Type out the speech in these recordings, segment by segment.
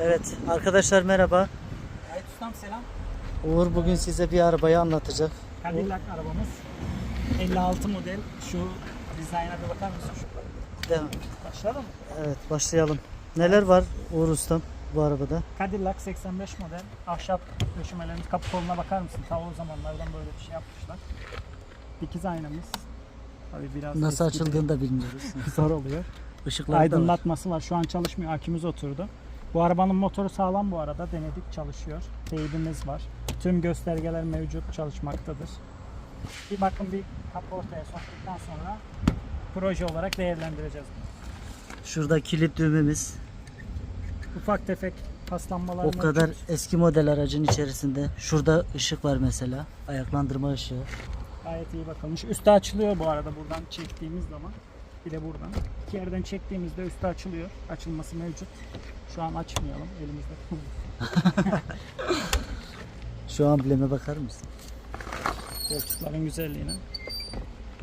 Evet arkadaşlar merhaba. Ait Ustam selam. Uğur bugün size bir arabayı anlatacak. Cadillac arabamız. 56 model. Şu dizayna bir bakar mısın? Şu. Devam. Başlayalım mı? Evet başlayalım. Neler var Uğur Ustam bu arabada? Cadillac 85 model. Ahşap döşemelerimiz. Kapı koluna bakar mısın? Ta o zamanlardan böyle bir şey yapmışlar. Dikiz aynamız. Tabii biraz Nasıl eski açıldığını da bilmiyoruz. zor oluyor. Işıklar. Aydınlatması var. Şu an çalışmıyor. Akümüz oturdu. Bu arabanın motoru sağlam bu arada. Denedik çalışıyor. Teybimiz var. Tüm göstergeler mevcut çalışmaktadır. Bir bakın bir kapı ortaya soktuktan sonra proje olarak değerlendireceğiz. Şurada kilit düğmemiz. Ufak tefek paslanmalar O kadar mevcut. eski model aracın içerisinde. Şurada ışık var mesela. Ayaklandırma ışığı. Gayet iyi bakılmış. Üstü açılıyor bu arada buradan çektiğimiz zaman. Bir de buradan. İki yerden çektiğimizde üstü açılıyor. Açılması mevcut. Şu an açmayalım elimizde. Şu ambleme bakar mısın? Koltukların güzelliğine.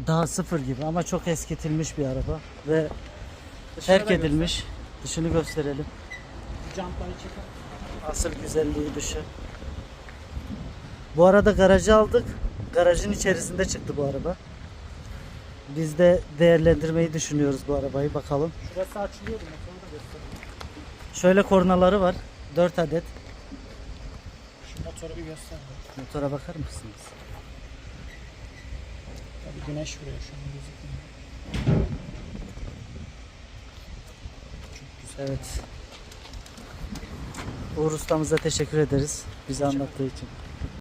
Daha sıfır gibi ama çok eskitilmiş bir araba ve Dışarıda terk edilmiş. Dışını gösterelim. Jantları çıkar. Asıl güzelliği dışı. Bu arada garajı aldık. Garajın içerisinde çıktı bu araba. Biz de değerlendirmeyi düşünüyoruz bu arabayı bakalım. Şurası açılıyordu motoru da göstereyim. Şöyle kornaları var. 4 adet. Şu motoru bir göster. Motora bakar mısınız? Tabii güneş vuruyor şu an gözükmüyor. Evet. Uğur ustamıza teşekkür ederiz. Bize anlattığı için.